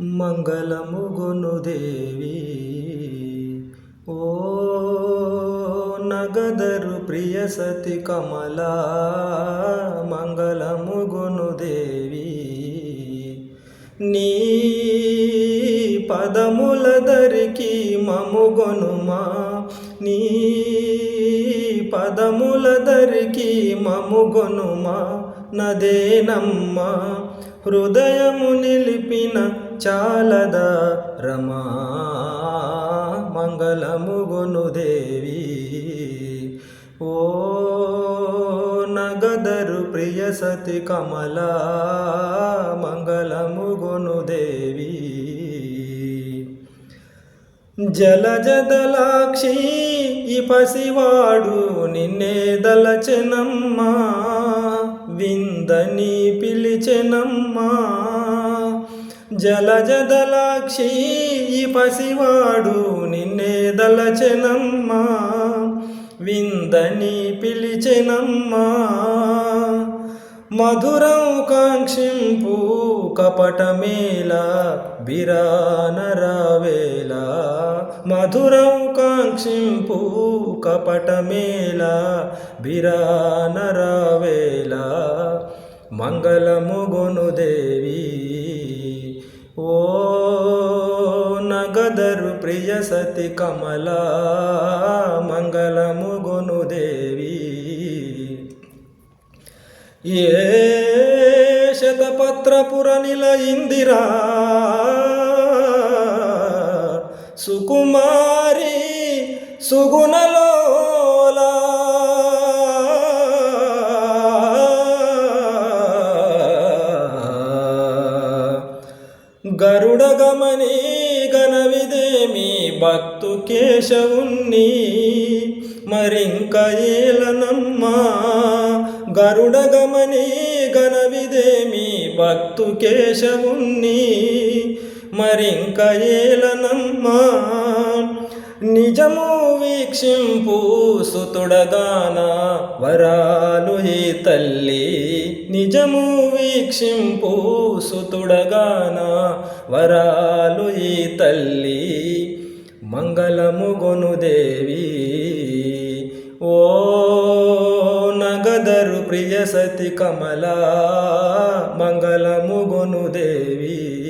మంగళముగును దేవి. ఓ నగదరు ప్రియ సతి కమలా మంగళముగును దేవి. నీ పదముల దరికి మముగొనుమా నీ పదముల దరికి మముగొనుమా నదేనమ్మా హృదయము నిలిపిన చాలద రమా మంగళముగొను దేవి. ఓ నగదరు ప్రియ సతి కమలా మంగళముగొను దేవి. జలజదలాక్షి ఈ పసివాడు నిన్నే దలచెనమ్మా విందని పిలిచెనమ్మా. జలజదలాక్షి ఈ పసివాడు నిన్నే దలచెనమ్మా విందని పిలిచెనమ్మా. మధురం కాంక్షింపు కపటమేలా బిరానరావేలా మధురం కాంక్షింపు కపటమేలా బిరానరావేలా మంగళముగొను దేవి. ఓ నగదరు ప్రియ సతి కమలా మంగళముగొను దేవి. ఏ శతపత్రపుర నిలయిందిరా సుకుమారి సుగుణలోలా. గరుడ గమని గణవిదేమి భక్తు కేశవుణ్ణి మరింక ఏలనమ్మా. గరుడ గమనీ ఘనవిదేమి భక్తు కేశవుణ్ణి మరింక ఏలనమ్మా. నిజము వీక్షింపు సుతుడగాన వరాలు ఈ తల్లి. నిజము వీక్షింపు సుతుడగాన వరాలు ఈ తల్లి. మంగళముగొను దేవి ప్రియ సతి కమలా మంగళముగొను దేవి.